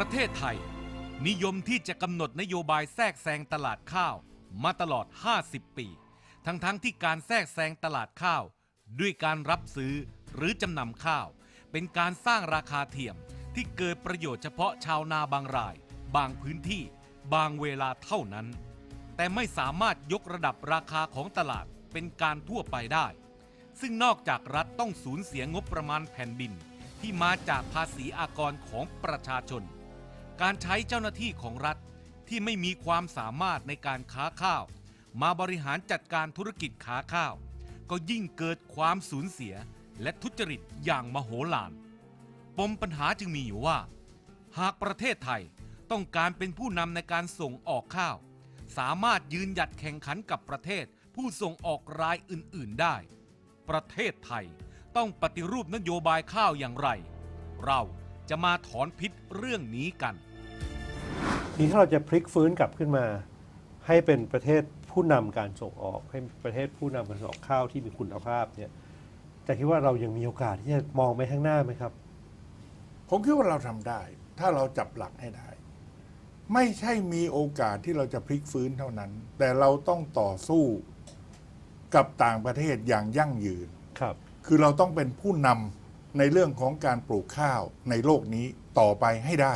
ประเทศไทย นิยมที่จะกำหนดนโยบายแทรกแซงตลาดข้าวมาตลอด 50 ปี ทั้งๆทที่การแทรกแซงตลาดข้าว ด้วยการรับซื้อหรือจำนำข้าว เป็นการสร้างราคาเทียมที่เกิดประโยชน์เฉพาะชาวนาบางราย บางพื้นที่ บางเวลาเท่านั้น แต่ไม่สามารถยกระดับราคาของตลาดเป็นการทั่วไปได้ ซึ่งนอกจากรัฐต้องสูญเสียงบประมาณแผ่นดินที่มาจากภาษีอากรของประชาชน การใช้เจ้าหน้าที่ของรัฐที่ไม่มีความสามารถในการค้าข้าว มาบริหารจัดการธุรกิจค้าข้าว ก็ยิ่งเกิดความสูญเสียและทุจริตอย่างมโหฬารปมปัญหาจึงมีอยู่ว่า หากประเทศไทยต้องการเป็นผู้นำในการส่งออกข้าว สามารถยืนหยัดแข่งขันกับประเทศผู้ส่งออกรายอื่น ๆได้ ประเทศไทยต้องปฏิรูปนโยบายข้าวอย่างไร เราจะมาถอนพิษเรื่องนี้กัน นี่ถ้าเราจะพลิกฟื้นกลับขึ้นมา ให้เป็นประเทศผู้นำการส่งออกให้ประเทศผู้นำการส่งออกข้าวที่มีคุณภาพเนี่ยแต่คิดว่าเรายังมีโอกาสที่จะมองไปข้างหน้าไหมครับ ผมคิดว่าเราทำได้ ถ้าเราจับหลักให้ได้ ไม่ใช่มีโอกาสที่เราจะพลิกฟื้นเท่านั้น แต่เราต้องต่อสู้กับต่างประเทศอย่างยั่งยืนครับ คือเราต้องเป็นผู้นำในเรื่องของการปลูกข้าวในโลกนี้ต่อไปให้ได้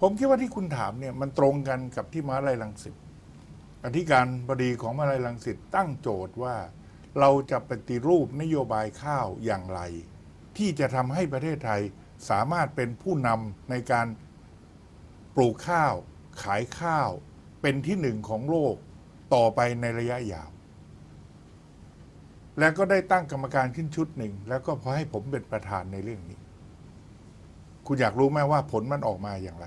ผมคิดว่าที่คุณถามเนี่ยมันตรงกันกับที่มหาลัยลังสิตอธิการบดีของมหาลัยลังสิตตั้งโจทย์ว่า เราจะปฏิรูปนโยบายข้าวอย่างไร ที่จะทำให้ประเทศไทยสามารถเป็นผู้นำในการปลูกข้าว ขายข้าว เป็นที่หนึ่งของโลกต่อไปในระยะยาว แล้วก็ได้ตั้งกรรมการขึ้นชุดหนึ่ง แล้วก็พอให้ผมเป็นประธานในเรื่องนี้ คุณอยากรู้ไหมว่าผลมันออกมาอย่างไร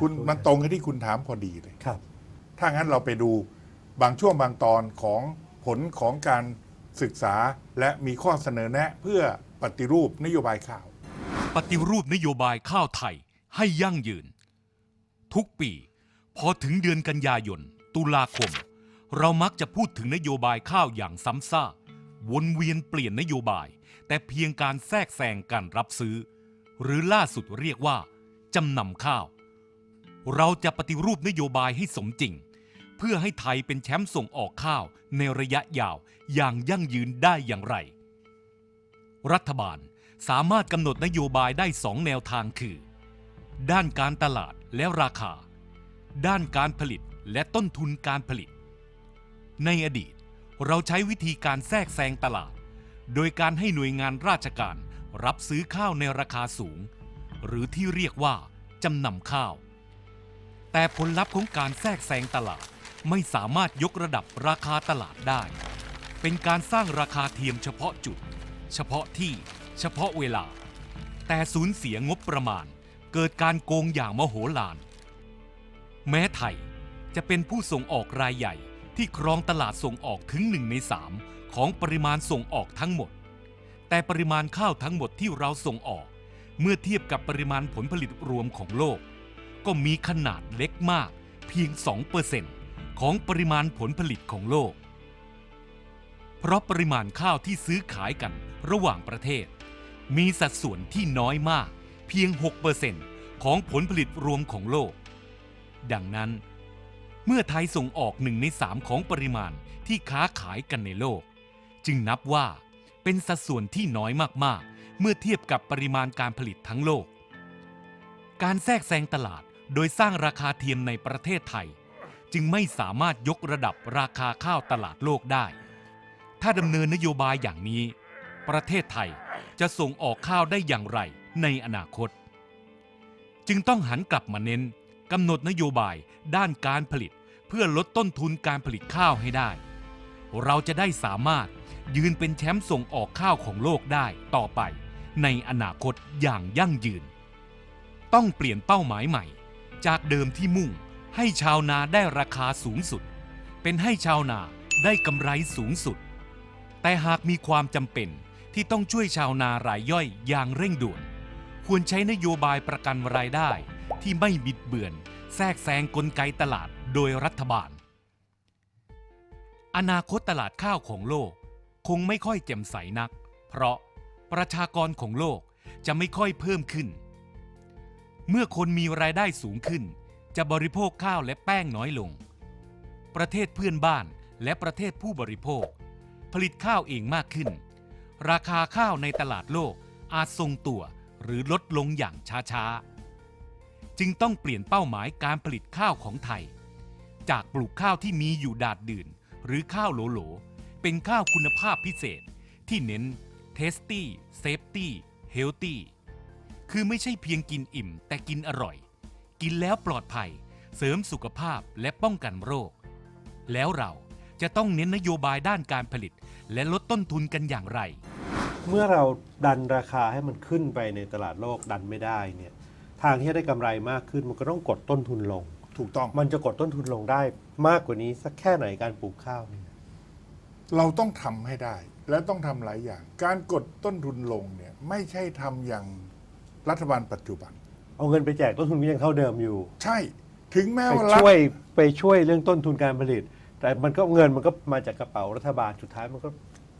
คุณอยากรู้มันตรงกับที่คุณถามพอดีเลย ครับ ถ้างั้นเราไปดูบางช่วงบางตอนของผลของการศึกษาและมีข้อเสนอแนะเพื่อปฏิรูปนโยบายข้าว ปฏิรูปนโยบายข้าวไทยให้ยั่งยืน ทุกปี พอถึงเดือนกันยายน ตุลาคม เรามักจะพูดถึงนโยบายข้าวอย่างซ้ำซากวนเวียนเปลี่ยนนโยบาย แต่เพียงการแทรกแซงการรับซื้อ หรือล่าสุดเรียกว่าจำนำข้าว เราจะปฏิรูปนโยบายให้สมจริง เพื่อให้ไทยเป็นแชมป์ส่งออกข้าวในระยะยาวอย่างยั่งยืนได้อย่างไร รัฐบาลสามารถกำหนดนโยบายได้สองแนวทางคือ ด้านการตลาดและราคา ด้านการผลิตและต้นทุนการผลิต ในอดีตเราใช้วิธีการแทรกแซงตลาด โดยการให้หน่วยงานราชการรับซื้อข้าวในราคาสูง หรือที่เรียกว่าจำนำข้าว แต่ผลลัพธ์ของการแทรกแซงตลาดไม่สามารถยกระดับราคาตลาดได้ เป็นการสร้างราคาเทียมเฉพาะจุด เฉพาะที่ เฉพาะเวลา แต่สูญเสียงบประมาณ เกิดการโกงอย่างมโหฬาร แม้ไทยจะเป็นผู้ส่งออกรายใหญ่ที่ครองตลาดส่งออกถึงหนึ่งในสามของปริมาณส่งออกทั้งหมด แต่ปริมาณข้าวทั้งหมดที่เราส่งออก เมื่อเทียบกับปริมาณผลผลิตรวมของโลก ก็มีขนาดเล็กมากเพียง 2%ของปริมาณผลผลิตของโลก เพราะปริมาณข้าวที่ซื้อขายกันระหว่างประเทศ มีสัดส่วนที่น้อยมากเพียง 6%ของผลผลิตรวมของโลก ดังนั้น เมื่อไทยส่งออกหนึ่งในสามของปริมาณที่ค้าขายกันในโลก จึงนับว่าเป็นสัดส่วนที่น้อยมากๆ เมื่อเทียบกับปริมาณการผลิตทั้งโลก การแทรกแซงตลาด โดยสร้างราคาเทียมในประเทศไทย จึงไม่สามารถยกระดับราคาข้าวตลาดโลกได้ ถ้าดำเนินนโยบายอย่างนี้ ประเทศไทยจะส่งออกข้าวได้อย่างไรในอนาคต จึงต้องหันกลับมาเน้นกำหนดนโยบายด้านการผลิตเพื่อลดต้นทุนการผลิตข้าวให้ได้ เราจะได้สามารถยืนเป็นแชมป์ส่งออกข้าวของโลกได้ต่อไป ในอนาคตอย่างยั่งยืน ต้องเปลี่ยนเป้าหมายใหม่ จากเดิมที่มุ่งให้ชาวนาได้ราคาสูงสุด เป็นให้ชาวนาได้กำไรสูงสุด แต่หากมีความจำเป็นที่ต้องช่วยชาวนารายย่อยอย่างเร่งด่วน ควรใช้นโยบายประกันรายได้ที่ไม่บิดเบือน แทรกแซงกลไกตลาดโดยรัฐบาล อนาคตตลาดข้าวของโลกคงไม่ค่อยแจ่มใสนัก เพราะประชากรของโลกจะไม่ค่อยเพิ่มขึ้น เมื่อคนมีรายได้สูงขึ้น จะบริโภคข้าวและแป้งน้อยลง ประเทศเพื่อนบ้านและประเทศผู้บริโภค ผลิตข้าวเองมากขึ้น ราคาข้าวในตลาดโลกอาจทรงตัวหรือลดลงอย่างช้าๆ จึงต้องเปลี่ยนเป้าหมายการผลิตข้าวของไทย จากปลูกข้าวที่มีอยู่ดาดดื่น หรือข้าวโหลๆเป็นข้าวคุณภาพพิเศษที่เน้น tasty safety healthy คือไม่ใช่เพียงกินอิ่ม แต่กินอร่อย กินแล้วปลอดภัย เสริมสุขภาพและป้องกันโรค แล้วเราจะต้องเน้นนโยบายด้านการผลิต และลดต้นทุนกันอย่างไร เมื่อเราดันราคาให้มันขึ้นไปในตลาดโลกดันไม่ได้เนี่ยทางที่จะได้กำไรมากขึ้นมันก็ต้องกดต้นทุนลง ถูกต้องมันจะกดต้นทุนลงได้มากกว่านี้สักแค่ไหนการปลูกข้าวเนี่ย เราต้องทำให้ได้ และต้องทำหลายอย่าง การกดต้นทุนลงเนี่ยไม่ใช่ทำอย่าง รัฐบาลปัจจุบัน เอาเงินไปแจกต้นทุนก็ยังเท่าเดิมอยู่ใช่ถึงแม้ไปว่ารัฐ ช่วยไปช่วยเรื่องต้นทุนการผลิต แต่มันก็เงินมันก็มาจากกระเป๋ารัฐบาลสุดท้ายมันก็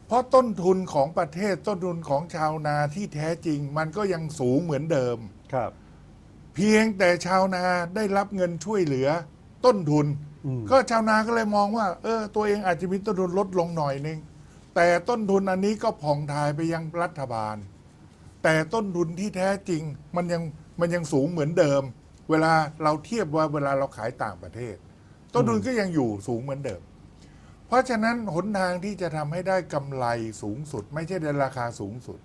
เพราะต้นทุนของประเทศต้นทุนของชาวนาที่แท้จริง มันก็ยังสูงเหมือนเดิม ครับ เพียงแต่ชาวนาได้รับเงินช่วยเหลือต้นทุน อืม ก็ชาวนาก็เลยมองว่า เออ ตัวเองอาจจะมีต้นทุนลดลงหน่อยนึงแต่ต้นทุนอันนี้ก็ผ่องทายไปยังรัฐบาล แต่ต้นทุนที่แท้จริงมันยังมันยังสูงเหมือนเดิม เวลาเราเทียบว่าเวลาเราขายต่างประเทศ ต้นทุนก็ยังอยู่สูงเหมือนเดิม เพราะฉะนั้นหนทางที่จะทำให้ได้กำไรสูงสุด ไม่ใช่ในราคาสูงสุด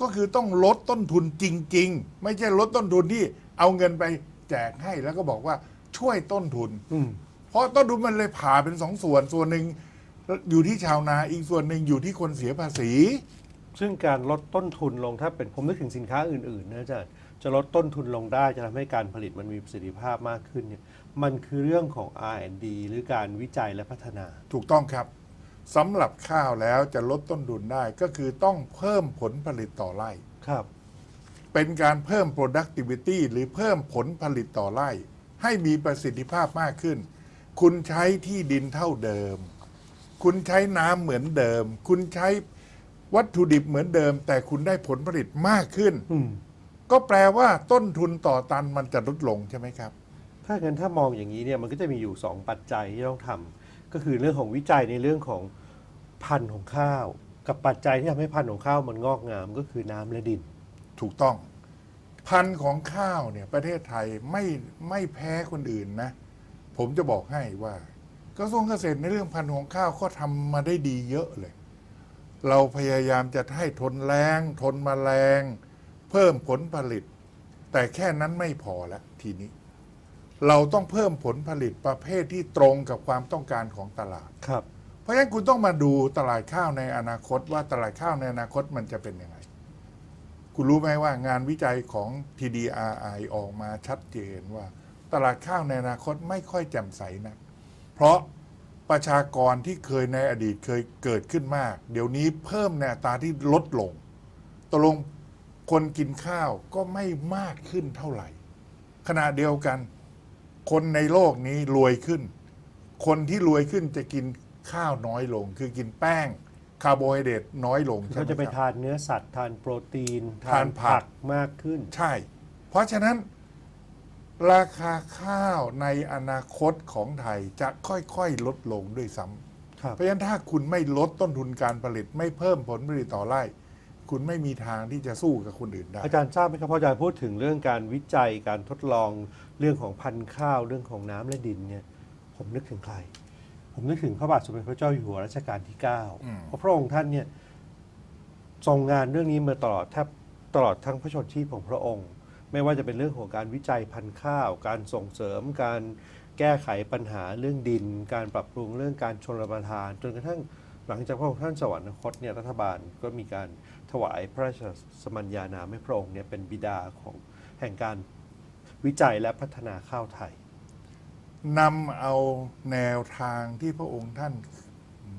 ก็คือต้องลดต้นทุนจริง ๆ ไม่ใช่ลดต้นทุนที่เอาเงินไปแจกให้แล้วก็บอกว่าช่วยต้นทุน อืม เพราะต้นทุนมันเลยผ่าเป็นสองส่วนส่วนหนึ่งอยู่ที่ชาวนาอีกส่วนหนึ่งอยู่ที่คนเสียภาษี ซึ่งการลดต้นทุนลงถ้าเป็นผมนึกถึงสินค้าอื่นๆนะอาจารย์จะลดต้นทุนลงได้จะทำให้การผลิตมันมีประสิทธิภาพมากขึ้นเนี่ยมันคือเรื่องของ R&D หรือการวิจัยและพัฒนา ถูกต้องครับสำหรับข้าวแล้วจะลดต้นทุนได้ก็คือต้องเพิ่มผลผลิตต่อไร่ครับ เป็นการเพิ่ม productivity หรือเพิ่มผลผลิตต่อไร่ ให้มีประสิทธิภาพมากขึ้น คุณใช้ที่ดินเท่าเดิม คุณใช้น้ำเหมือนเดิม คุณใช้ วัตถุดิบเหมือนเดิม แต่คุณได้ผลผลิตมากขึ้น อืมก็แปลว่าต้นทุนต่อตันมันจะลดลงใช่ไหมครับ ถ้างั้นถ้ามองอย่างนี้เนี่ยมันก็จะมีอยู่ 2 ปัจจัยที่ต้องทำก็คือเรื่องของวิจัยในเรื่องของพันธุ์ของข้าว กับปัจจัยที่ทำให้พันธุ์ของข้าวมันงอกงามก็คือน้ำและดิน ถูกต้อง พันธุ์ของข้าวเนี่ยประเทศไทยไม่ไม่แพ้คนอื่นนะ ผมจะบอกให้ว่ากระทรวงเกษตรในเรื่องพันธุ์ของข้าวก็ทำมาได้ดีเยอะเลย เราพยายามจะให้ทนแรงทนแมลง เพิ่มผลผลิต แต่แค่นั้นไม่พอแล้วทีนี้ เราต้องเพิ่มผลผลิตประเภทที่ตรงกับความต้องการของตลาด ครับ เพราะฉะนั้นคุณต้องมาดูตลาดข้าวในอนาคตว่าตลาดข้าวในอนาคตมันจะเป็นยังไง คุณรู้ไหมว่างานวิจัยของ TDRI ออกมาชัดเจนว่า ตลาดข้าวในอนาคตไม่ค่อยแจ่มใสนะ เพราะ ประชากรที่เคยในอดีตเคยเกิดขึ้นมาก เดี๋ยวนี้เพิ่มในอัตราที่ลดลงตกลงคนกินข้าวก็ไม่มากขึ้นเท่าไหร่ ขณะเดียวกัน คนในโลกนี้รวยขึ้น คนที่รวยขึ้นจะกินข้าวน้อยลง คือกินแป้งคาร์โบไฮเดรตน้อยลงคือใช่เขาไหมจะไปครับ ทานเนื้อสัตว์ทานโปรตีนทานผัก มากขึ้น ใช่ เพราะฉะนั้น ราคาข้าวในอนาคตของไทยจะค่อยๆ ลดลงด้วยซ้ำครับเพราะฉะนั้นถ้าคุณไม่ลดต้นทุนการผลิตไม่เพิ่มผลผลิตต่อไร่ คุณไม่มีทางที่จะสู้กับคนอื่นได้ อาจารย์ทราบไหมครับพออาจารย์พูดถึงเรื่องการวิจัยการทดลองเรื่องของพันธุ์ข้าวเรื่องของน้ำและดินเนี่ย ผมนึกถึงใคร ผมนึกถึงพระบาทสมเด็จพระเจ้าอยู่หัวรัชกาลที่อืม9เพราะพระองค์ท่านเนี่ยทรงงานเรื่องนี้มาตลอดแทบตลอดทั้งพระชนชีพของพระองค์ ไม่ว่าจะเป็นเรื่องของการวิจัยพันธุ์ข้าว การส่งเสริม การแก้ไขปัญหาเรื่องดิน การปรับปรุงเรื่องการชนประทาน จนกระทั่งหลังจากพระองค์ท่านสวรรคตเนี่ยรัฐบาลก็มีการถวายพระราชสมัญญานามให้พระองค์เนี่ยเป็นบิดาของแห่งการวิจัยและพัฒนาข้าวไทยนำเอาแนวทางที่พระองค์ท่าน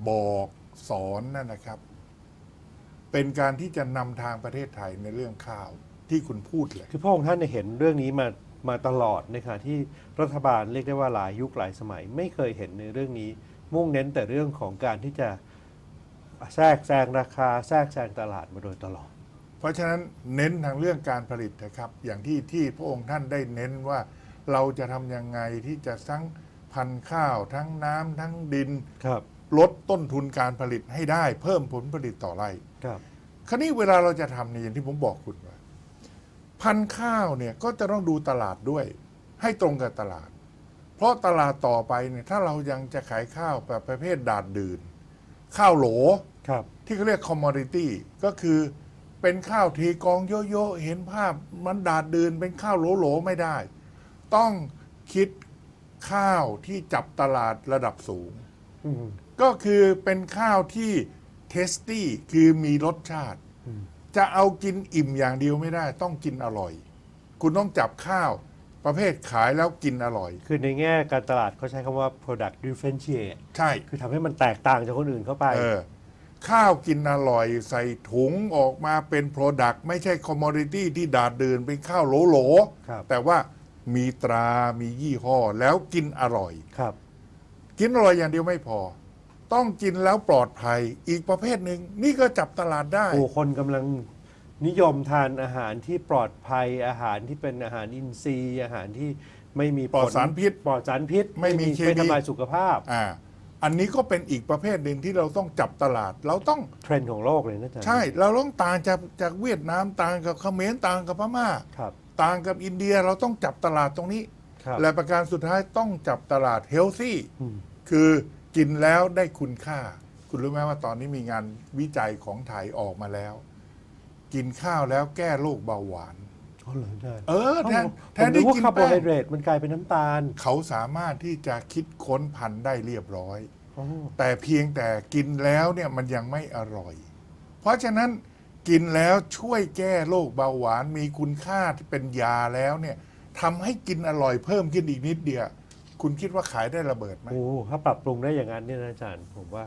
บอกสอนนั่นนะครับ เป็นการที่จะนำทางประเทศไทยในเรื่องข้าว ที่คุณพูดเลย คือพระองค์ท่านเนี่ยเห็นเรื่องนี้มามาตลอดในขณะที่รัฐบาลเรียกได้ว่าหลายยุคหลายสมัย ไม่เคยเห็นในเรื่องนี้ มุ่งเน้นแต่เรื่องของการที่จะแทรกแซงราคาแทรกแซงตลาดมาโดยตลอด เพราะฉะนั้นเน้นทางเรื่องการผลิตนะครับ อย่างที่ที่พระองค์ท่านได้เน้นว่าเราจะทำยังไงที่จะทั้งพันธุ์ข้าว ทั้งน้ำทั้งดิน ครับ ลดต้นทุนการผลิตให้ได้ เพิ่มผลผลิตต่อไร่ครับ คราวนี้เวลาเราจะทำเนี่ยอย่างที่ผมบอกคุณว่า พันธุ์ข้าวเนี่ยก็จะต้องดูตลาดด้วย ให้ตรงกับตลาด เพราะตลาดต่อไปเนี่ยถ้าเรายังจะขายข้าวแบบประเภทดาดดื่น ข้าวโหลครับที่เขาเรียกคอมมอดิตี้ก็คือเป็นข้าวทีกองโยๆเห็นภาพมันดาดดื่นเป็นข้าวโหลๆไม่ได้ ต้องคิดข้าวที่จับตลาดระดับสูงอืมก็คือเป็นข้าวที่เทสตี้คือมีรสชาติอืม จะเอากินอิ่มอย่างเดียวไม่ได้ ต้องกินอร่อย คุณต้องจับข้าวประเภทขายแล้วกินอร่อย คือในแง่การตลาดเขาใช้คำว่า product differentiate ใช่คือทำให้มันแตกต่างจากคนอื่นเข้าไป เออข้าวกินอร่อยใส่ถุงออกมาเป็นโปรดักต์ไม่ใช่คอมมอดิตี้ที่ดาดเดินเป็นข้าวโหลโหลๆครับแต่ว่ามีตรามียี่ห้อแล้วกินอร่อย ครับ กินอร่อยอย่างเดียวไม่พอ ต้องกินแล้วปลอดภัย อีกประเภทหนึ่งนี่ก็จับตลาดได้ โอ้คนกำลังนิยมทานอาหารที่ปลอดภัยอาหารที่เป็นอาหารอินทรีย์ อาหารที่ไม่มีปลอดสารพิษปลอดสารพิษไม่มีเคมีไม่ทำลายสุขภาพอ่าอันนี้ก็เป็นอีกประเภทหนึ่งที่เราต้องจับตลาด เราต้องเทรนด์ของโลกเลยนะอาจารย์ใช่เราต้องต่างจากจากเวียดนามต่างกับเขมรต่างกับพม่า ครับ ต่างกับอินเดียเราต้องจับตลาดตรงนี้ ครับและประการสุดท้ายต้องจับตลาดเฮลซี่อืม คือ กินแล้วได้คุณค่า คุณรู้ไหมว่าตอนนี้มีงานวิจัยของไทยออกมาแล้ว กินข้าวแล้วแก้โรคเบาหวาน อ๋อเหรออาจารย์เออแทนผมแทนที่นึกว่ากินคาร์โบแป้งไฮเดรตมันกลายเป็นน้ำตาลเขาสามารถที่จะคิดค้นพันธุ์ได้เรียบร้อย อ๋อแต่เพียงแต่กินแล้วเนี่ยมันยังไม่อร่อย เพราะฉะนั้นกินแล้วช่วยแก้โรคเบาหวานมีคุณค่าที่เป็นยาแล้วเนี่ยทำให้กินอร่อยเพิ่มขึ้นอีกนิดเดียว คุณคิดว่าขายได้ระเบิดไหม โอ้ถ้าปรับปรุงได้อย่างนั้นเนี่ยนะอาจารย์ผมว่า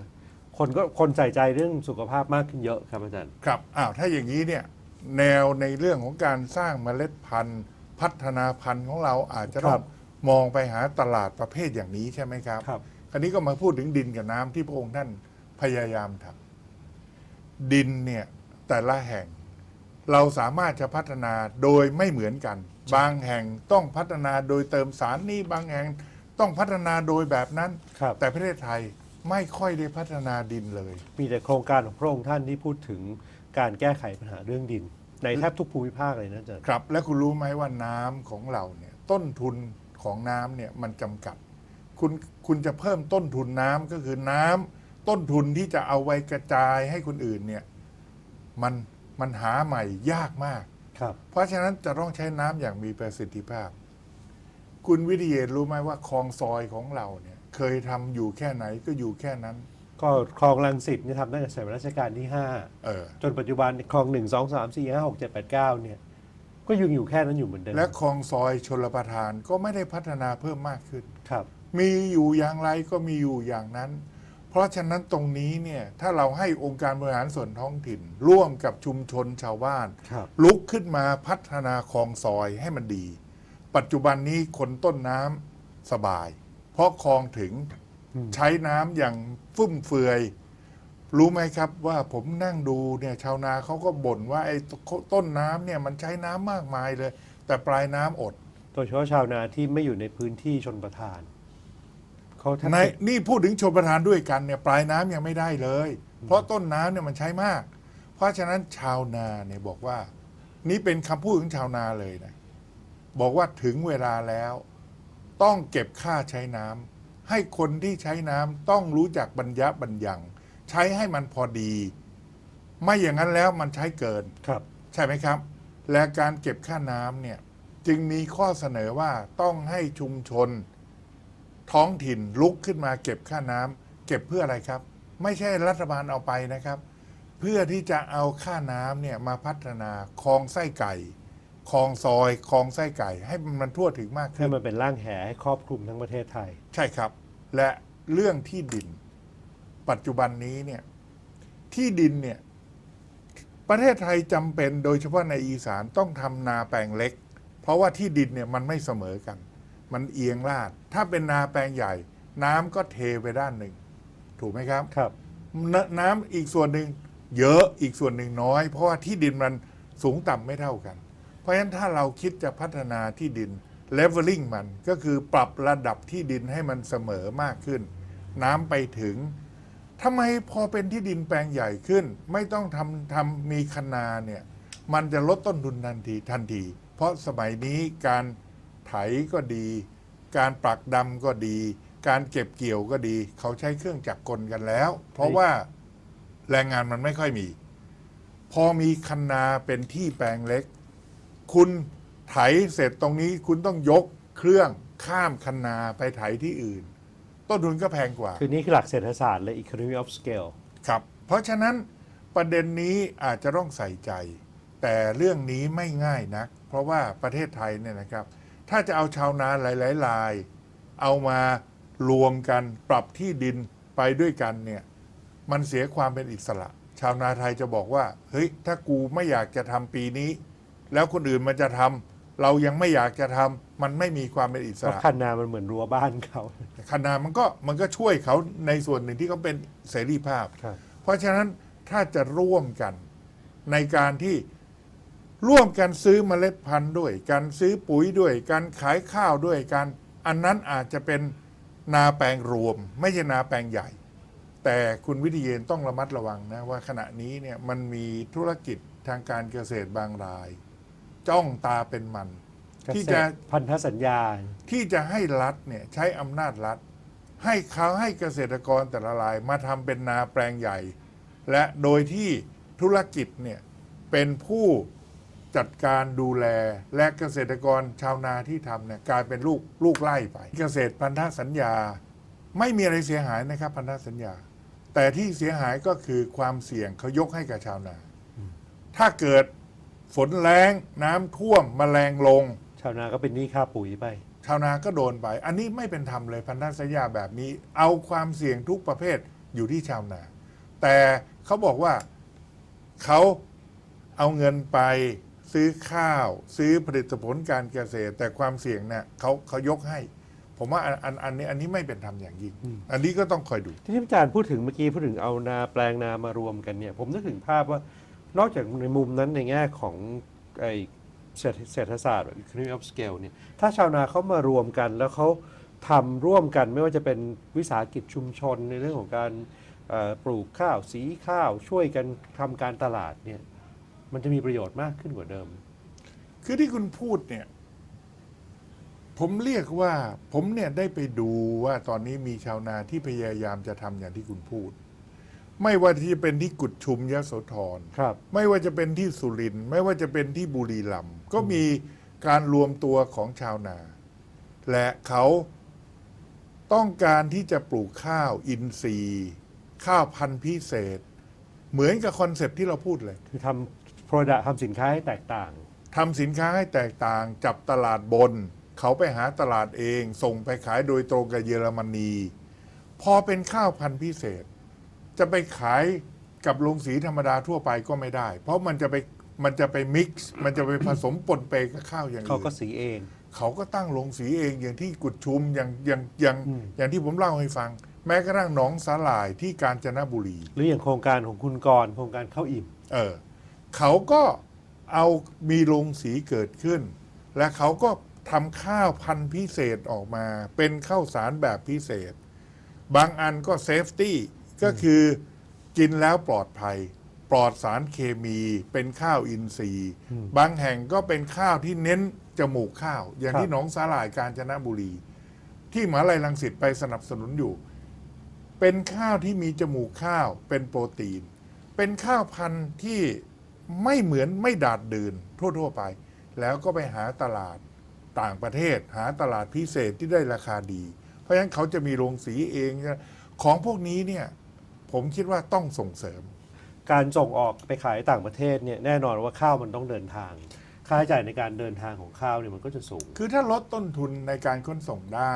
คนก็คนใส่ใจเรื่องสุขภาพมากขึ้นเยอะครับอาจารย์ ครับ อ้าว ถ้าอย่างนี้เนี่ย แนวในเรื่องของการสร้างเมล็ดพันธุ์ พัฒนาพันธุ์ของเราอาจจะต้คอรังบมองไปหาตลาดประเภทอย่างนี้ใช่ไหมครับ ครับ คราวนี้ก็มาพูดถึงดินกับน้ำที่พระองค์ท่านพยายามทำดินเนี่ยแต่ละแห่ง เราสามารถจะพัฒนาโดยไม่เหมือนกัน บางแห่งต้องพัฒนาโดยเติมสารนี้บางแห่ง ต้องพัฒนาโดยแบบนั้น ครับ แต่ประเทศไทยไม่ค่อยได้พัฒนาดินเลย มีแต่โครงการของพระองค์ท่านที่พูดถึงการแก้ไขปัญหาเรื่องดิน ในแทบทุกภูมิภาคเลยนะอาจารย์ ครับ และคุณรู้ไหมว่าน้ำของเราเนี่ยต้นทุนของน้ำเนี่ยมันจำกัด คุณคุณจะเพิ่มต้นทุนน้ำก็คือน้ำต้นทุนที่จะเอาไว้กระจายให้คนอื่นเนี่ยมันมันหาใหม่ยากมาก ครับ เพราะฉะนั้นจะต้องใช้น้ำอย่างมีประสิทธิภาพ คุณวิทยเยนรู้ไหมว่าคลองซอยของเราเนี่ยเคยทำอยู่แค่ไหนก็อยู่แค่นั้น ก็คลองลังสิตเนี่ยทำตั้งแต่สมัยรัชกาลที่ เออ 5 จนปัจจุบันคลอง 1 2 3 4 5 6 7 8 9 เนี่ย ก็ยังอยู่แค่นั้นอยู่เหมือนเดิมและคลองซอยชลประทานก็ไม่ได้พัฒนาเพิ่มมากขึ้น ครับ มีอยู่อย่างไรก็มีอยู่อย่างนั้น เพราะฉะนั้นตรงนี้เนี่ยถ้าเราให้องค์การบริหารส่วนท้องถิ่น ร่วมกับชุมชนชาวบ้าน ครับ ลุกขึ้นมาพัฒนาคลองซอยให้มันดี ปัจจุบันนี้คนต้นน้ำสบาย เพราะคลองถึงอืมใช้น้ำอย่างฟุ่มเฟือย รู้ไหมครับว่าผมนั่งดูเนี่ยชาวนาเขาก็บ่นว่าไอ้ต้นน้ำเนี่ยมันใช้น้ำมากมายเลย แต่ปลายน้ำอด โดยเฉพาะชาวนาที่ไม่อยู่ในพื้นที่ชนประทานเขาแทบในจะนี่พูดถึงชนประทานด้วยกันเนี่ยปลายน้ำยังไม่ได้เลย เพราะต้นน้ำเนี่ยมันใช้มาก เพราะฉะนั้นชาวนาเนี่ยบอกว่า นี่เป็นคำพูดของชาวนาเลยนะ บอกว่าถึงเวลาแล้ว ต้องเก็บค่าใช้น้ำให้คนที่ใช้น้ำต้องรู้จักบรรยะบรรยังใช้ให้มันพอดี ไม่อย่างนั้นแล้วมันใช้เกินครับ ใช่ไหมครับ และการเก็บค่าน้ำเนี่ยจึงมีข้อเสนอว่าต้องให้ชุมชน ท้องถิ่นลุกขึ้นมาเก็บค่าน้ำเก็บเพื่ออะไรครับ ไม่ใช่รัฐบาลเอาไปนะครับ เพื่อที่จะเอาค่าน้ำเนี่ยมาพัฒนาคลองไส้ไก่ คลองซอยคลองไส้ไก่ ให้มันทั่วถึงมากให้ขึ้นมันเป็นร่างแหให้ครอบคลุมทั้งประเทศไทย ใช่ครับ และเรื่องที่ดิน ปัจจุบันนี้เนี่ยที่ดินเนี่ยประเทศไทยจำเป็นโดยเฉพาะในอีสานต้องทำนาแปลงเล็ก เพราะว่าที่ดินเนี่ยมันไม่เสมอกัน มันเอียงลาด ถ้าเป็นนาแปลงใหญ่ น้ำก็เทไปด้านหนึ่ง ถูกไหมครับ ครับ นน้ำอีกส่วนหนึ่งเยอะอีกส่วนหนึ่งน้อย เพราะว่าที่ดินมันสูงต่ำไม่เท่ากันเพ ราะฉะนั้นถ้าเราคิดจะพัฒนาที่ดินเลเวลลิ่งมันก็คือปรับระดับที่ดินให้มันเสมอมากขึ้น น้ำไปถึงทำไมพอเป็นที่ดินแปลงใหญ่ขึ้น ไม่ต้องทำทำมีคนาเนี่ยมันจะลดต้นทุนทันทีทันที เพราะสมัยนี้การไถก็ดี การปักดำก็ดี การเก็บเกี่ยวก็ดี เขาใช้เครื่องจักรกลกันแล้ว เพราะว่าแรงงานมันไม่ค่อยมี พอมีคันนาเป็นที่แปลงเล็ก คุณไถเสร็จตรงนี้คุณต้องยกเครื่องข้ามคันนาไปไถที่อื่น ต้นทุนก็แพงกว่า คือนี่คือหลักเศรษฐศาสตร์และ economy of scale ครับ เพราะฉะนั้นประเด็นนี้อาจจะต้องใส่ใจ แต่เรื่องนี้ไม่ง่ายนัก เพราะว่าประเทศไทยเนี่ยนะครับ ถ้าจะเอาชาวนาหลายๆราย เอามารวมกันปรับที่ดินไปด้วยกันเนี่ยมันเสียความเป็นอิสระ ชาวนาไทยจะบอกว่าเฮ้ยถ้ากูไม่อยากจะทำปีนี้ แล้วคนอื่นมันจะทำเรายังไม่อยากจะทำมันไม่มีความเป็นอิสเพราะระ คันนามันเหมือนรั้วบ้านเขาคณะมันก็มันก็ช่วยเขาในส่วนหนึ่งที่เขาเป็นเสรีภาพ ครับ เพราะฉะนั้นถ้าจะร่วมกันในการที่ร่วมกันซื้อเมล็ดพันธุ์ด้วยการซื้อปุ๋ยด้วยการขายข้าวด้วยกันอันนั้นอาจจะเป็นนาแปลงรวม ไม่ใช่นาแปลงใหญ่ แต่คุณวิทยเยนต้องระมัดระวังนะว่าขณะนี้เนี่ยมันมีธุรกิจทางการเกษตรบางราย จ้องตาเป็นมัน ที่จะพันธสัญญา ที่จะให้รัฐเนี่ยใช้อำนาจรัฐ ให้เขาให้เกษตรกรแต่ละรายมาทำเป็นนาแปลงใหญ่ และโดยที่ธุรกิจเนี่ยเป็นผู้จัดการดูแลและเกษตรกรชาวนาที่ทำเนี่ยกลายเป็นลูกลูกไล่ไป เกษตรพันธสัญญา ไม่มีอะไรเสียหายนะครับพันธสัญญา แต่ที่เสียหายก็คือความเสี่ยงเขายกให้กับชาวนา ถ้าเกิด ฝนแรงน้ำท่วมแมลงลง ชาวนาก็เป็นหนี้ค่าปุ๋ยไป ชาวนาก็โดนไป อันนี้ไม่เป็นธรรมเลยพันธสัญญาแบบนี้ เอาความเสี่ยงทุกประเภทอยู่ที่ชาวนา แต่เขาบอกว่าเขาเอาเงินไปซื้อข้าว ซื้อผลิตผลการเกษตร แต่ความเสี่ยงเนี่ยเขาเขายกให้ ผมว่าอันอันอันนี้อันนี้ไม่เป็นธรรมอย่างยิ่งอืมอันนี้ก็ต้องคอยดูที่ที่อาจารย์พูดถึงเมื่อกี้พูดถึงเอานาแปลงนามารวมกันเนี่ย ผมนึกถึงภาพว่า นอกจากในมุมนั้นในแง่ของไอเศรษฐศาสตร์ economy of scale เนี่ยถ้าชาวนาเขามารวมกันแล้วเขาทำร่วมกันไม่ว่าจะเป็นวิสาหกิจชุมชนในเรื่องของการปลูกข้าวสีข้าวช่วยกันทำการตลาดเนี่ยมันจะมีประโยชน์มากขึ้นกว่าเดิม คือที่คุณพูดเนี่ย ผมเรียกว่า ผมเนี่ยได้ไปดูว่าตอนนี้มีชาวนาที่พยายามจะทำอย่างที่คุณพูด ไม่ว่าที่จะเป็นที่กุดชุมยโสธรครับ ไม่ว่าจะเป็นที่สุรินทร์ไม่ว่าจะเป็นที่บุรีรัมย์ก็มีการรวมตัวของชาวนา และเขาต้องการที่จะปลูกข้าวอินทรีย์ ข้าวพันธุ์พิเศษ เหมือนกับคอนเซปต์ที่เราพูดเลยคือทำ product ทำสินค้าให้แตกต่าง ทำสินค้าให้แตกต่าง จับตลาดบน เขาไปหาตลาดเอง ส่งไปขายโดยตรงกับเยอรมนี พอเป็นข้าวพันธุ์พิเศษ จะไปขายกับโรงสีธรรมดาทั่วไปก็ไม่ได้ เพราะมันจะไปมันจะไปมิกซ์มันจะไปผสมปนเปกับข้าวอย่างอื่นเขาก็สีเอง เขาก็ตั้งโรงสีเองอย่างที่กุดชุมอย่างอย่างอย่างอืมอย่างที่ผมเล่าให้ฟัง แม้กระทั่งหนองสาหร่ายที่กาญจนบุรี หรืออย่างโครงการของคุณกรณ์โครงการข้าวอิ่มเออเขาก็เอามีโรงสีเกิดขึ้น และเขาก็ทำข้าวพันธุ์พิเศษออกมา เป็นข้าวสารแบบพิเศษ บางอันก็เซฟตี้ ก็คือกินแล้วปลอดภัย ปลอดสารเคมีเป็นข้าวอินทรีย์อืมบางแห่งก็เป็นข้าวที่เน้นจมูกข้าว อย่างครับที่หนองสาหร่ายกาญจนบุรี ที่มหาลัยรังสิตไปสนับสนุนอยู่ เป็นข้าวที่มีจมูกข้าวเป็นโปรตีน เป็นข้าวพันธุ์ที่ไม่เหมือนไม่ดาดดื่นทั่ว ๆ ไป แล้วก็ไปหาตลาดต่างประเทศ หาตลาดพิเศษที่ได้ราคาดี เพราะฉะนั้นเขาจะมีโรงสีเองของพวกนี้เนี่ย ผมคิดว่าต้องส่งเสริม การส่งออกไปขายต่างประเทศเนี่ยแน่นอนว่าข้าวมันต้องเดินทาง ค่าใช้จ่ายในการเดินทางของข้าวเนี่ยมันก็จะสูง คือถ้าลดต้นทุนในการขนส่งได้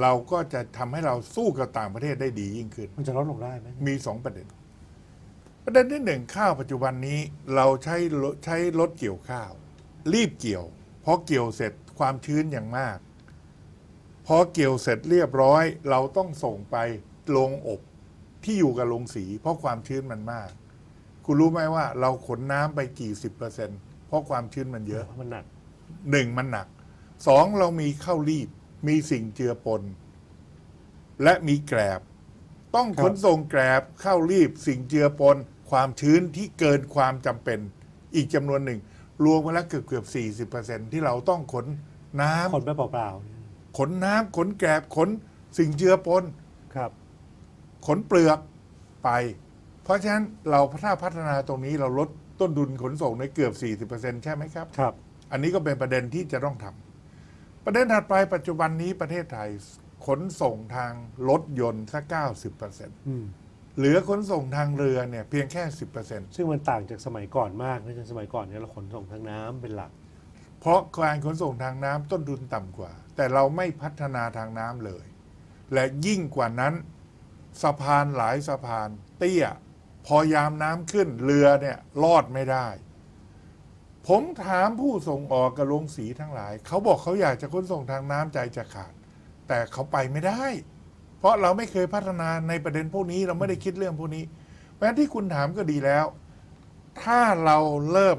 เราก็จะทำให้เราสู้กับต่างประเทศได้ดียิ่งขึ้น มันจะลดลงได้ไหมมีสองประเด็น ประเด็นที่หนึ่งข้าวปัจจุบันนี้เราใช้รถใช้รถเกี่ยวข้าว รีบเกี่ยวพอเกี่ยวเสร็จความชื้นอย่างมาก พอเกี่ยวเสร็จเรียบร้อย เราต้องส่งไปโรงอบ ที่อยู่กับโรงสี เพราะความชื้นมันมาก คุณรู้ไหมว่าเราขนน้ำไปกี่สิบเปอร์เซ็นต์เพราะความชื้นมันเยอะเพราะมันหนัก หนึ่งมันหนัก สองเรามีข้าวรีบ มีสิ่งเจือปน และมีแกลบ ต้องครับขนส่งแกลบข้าวรีบ สิ่งเจือปน ความชื้นที่เกินความจำเป็น อีกจำนวนหนึ่ง รวมมาแล้วเกือบเกือบสี่สิบเปอร์เซ็นที่เราต้องขนน้ำคนไปเปล่าขนน้ำขนแกลบขนสิ่งเจือปน ๆครับ ขนเปลือกไป เพราะฉะนั้นเราถ้าพัฒนาตรงนี้เราลดต้นทุนขนส่งในเกือบ 40%ใช่ไหมครับ ครับ อันนี้ก็เป็นประเด็นที่จะต้องทำประเด็นถัดไปปัจจุบันนี้ประเทศไทยขนส่งทางรถยนต์สัก90%อืมเหลือขนส่งทางเรือเนี่ยเพียงแค่ 10%ซึ่งมันต่างจากสมัยก่อนมากนะจ๊ะสมัยก่อนเนี่ยเราขนส่งทางน้ำเป็นหลัก เพราะการขนส่งทางน้ำต้นทุนต่ำกว่า แต่เราไม่พัฒนาทางน้ำเลย และยิ่งกว่านั้น สะพานหลายสะพาน เตี้ย พอยามน้ำขึ้นเรือเนี่ยลอดไม่ได้ ผมถามผู้ส่งออกกับโรงสีทั้งหลาย เขาบอกเขาอยากจะขนส่งทางน้ำใจจะขาด แต่เขาไปไม่ได้ เพราะเราไม่เคยพัฒนาในประเด็นพวกนี้เราไม่ได้คิดเรื่องพวกนี้เพราะฉะนั้นที่คุณถามก็ดีแล้ว ถ้าเราเริ่ม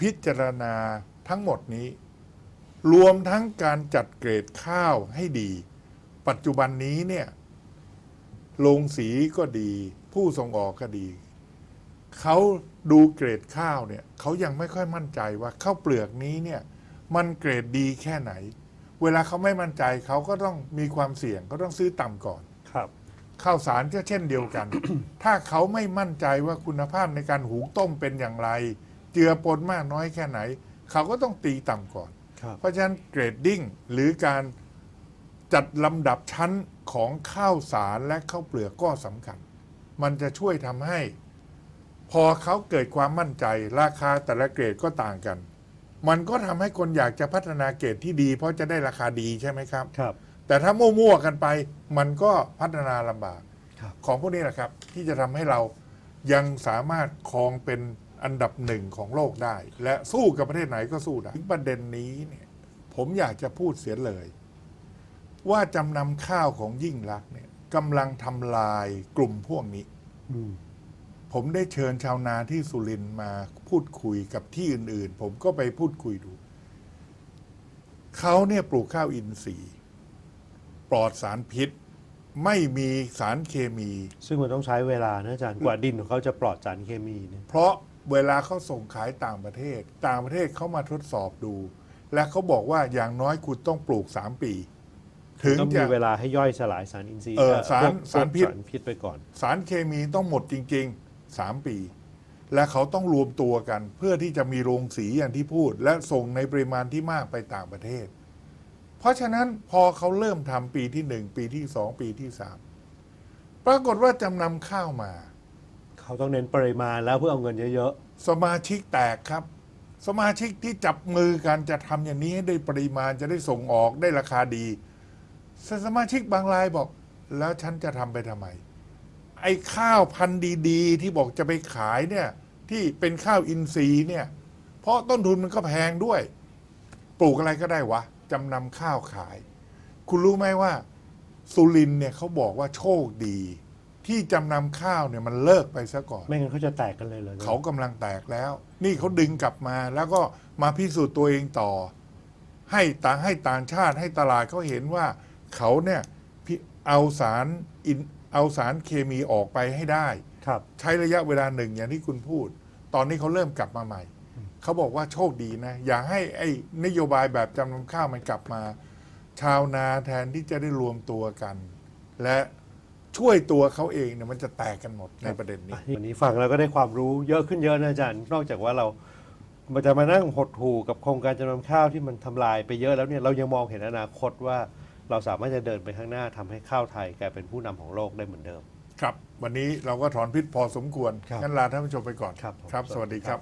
พิจารณาทั้งหมดนี้ รวมทั้งการจัดเกรดข้าวให้ดี ปัจจุบันนี้เนี่ย โรงสีก็ดี ผู้ส่งออกก็ดี เขาดูเกรดข้าวเนี่ยเขายังไม่ค่อยมั่นใจว่าข้าวเปลือกนี้เนี่ยมันเกรดดีแค่ไหน เวลาเขาไม่มั่นใจเขาก็ต้องมีความเสี่ยงก็ต้องซื้อต่ำก่อนครับข้าวสารก็เช่นเดียวกัน ถ้าเขาไม่มั่นใจว่าคุณภาพในการหุงต้มเป็นอย่างไร เจือปนมากน้อยแค่ไหน เขาก็ต้องตีต่ำก่อนครับเพราะฉะนั้นเกรดดิ้งหรือการ จัดลำดับชั้นของข้าวสารและข้าวเปลือกก็สำคัญ มันจะช่วยทำให้ พอเขาเกิดความมั่นใจ ราคาแต่ละเกรดก็ต่างกัน มันก็ทำให้คนอยากจะพัฒนาเกรดที่ดี เพราะจะได้ราคาดีใช่ไหมครับ ครับ แต่ถ้ามั่วๆกันไป มันก็พัฒนาลำบาก ครับ ของพวกนี้แหละครับ ที่จะทำให้เรายังสามารถครองเป็นอันดับหนึ่งของโลกได้ และสู้กับประเทศไหนก็สู้ได้ถึงประเด็นนี้เนี่ยผมอยากจะพูดเสียเลย ว่าจำนำข้าวของยิ่งรักษณ์เนี่ยกำลังทำลายกลุ่มพวกนี้ อืม ผมได้เชิญชาวนาที่สุรินทร์มาพูดคุยกับที่อื่น ๆ ผมก็ไปพูดคุยดู เขาเนี่ยปลูกข้าวอินทรีย์ ปลอดสารพิษ ไม่มีสารเคมี ซึ่งมันต้องใช้เวลานะอาจารย์กว่าดินของเขาจะปลอดสารเคมีเนี่ยเพราะเวลาเขาส่งขายต่างประเทศ ต่างประเทศเขามาทดสอบดู และเขาบอกว่าอย่างน้อยคุณต้องปลูกสามปี ถึงต้องจะมีเวลาให้ย่อยสลายสารอินทรีย์เอออ่อสารพวกสารพิษ สารพิษไปก่อน สารเคมีต้องหมดจริงๆ 3 ปี และเขาต้องรวมตัวกัน เพื่อที่จะมีโรงสีอย่างที่พูด และส่งในปริมาณที่มากไปต่างประเทศ เพราะฉะนั้นพอเขาเริ่มทำปีที่ 1 ปีที่ 2 ปีที่ 3 ปรากฏว่าจำนำข้าวมา เขาต้องเน้นปริมาณแล้วเพื่อเอาเงินเยอะสมาชิกแตกครับ สมาชิกที่จับมือกันจะทำอย่างนี้ให้ได้ปริมาณจะได้ส่งออกได้ราคาดี สสมาชิกบางรายบอก แล้วฉันจะทำไปทำไม ไอ้ข้าวพันธุ์ดีๆ ที่บอกจะไปขายเนี่ย ที่เป็นข้าวอินทรีย์เนี่ย เพราะต้นทุนมันก็แพงด้วย ปลูกอะไรก็ได้วะจำนำข้าวขาย คุณรู้ไหมว่า สุรินทร์เนี่ยเขาบอกว่าโชคดี ที่จำนำข้าวเนี่ยมันเลิกไปซะก่อนๆไม่งั้นเขาจะแตกกันเลยเหรอเขากำลังแตกแล้ว นี่เขาดึงกลับมาแล้วก็มาพิสูจน์ตัวเองต่อ ให้ต่างให้ต่างชาติให้ตลาดเขาเห็นว่า เขาเนี่ยพิเอาสารอินเอาสารเคมีออกไปให้ได้ ครับ ใช้ระยะเวลาหนึ่งอย่างที่คุณพูด ตอนนี้เขาเริ่มกลับมาใหม่ เขาบอกว่าโชคดีนะ อย่าให้ไอ้นโยบายแบบจำนำข้าวมันกลับมา ชาวนาแทนที่จะได้รวมตัวกัน และช่วยตัวเขาเองเนี่ยมันจะแตกกันหมดในประเด็นนี้ วันนี้ฟังแล้วก็ได้ความรู้เยอะขึ้นเยอะนะอาจารย์ นอกจากว่าเรามันจะมานั่งหดหู่กับโครงการจำนำข้าวที่มันทำลายไปเยอะแล้วเนี่ยเรายังมองเห็นอนาคตว่า เราสามารถจะเดินไปข้างหน้าทำให้ข้าวไทยกลายเป็นผู้นำของโลกได้เหมือนเดิม ครับ วันนี้เราก็ถอนพิษพอสมควรครงั้นลาท่านผู้ชมไปก่อนครับครับ สวัสดีครับ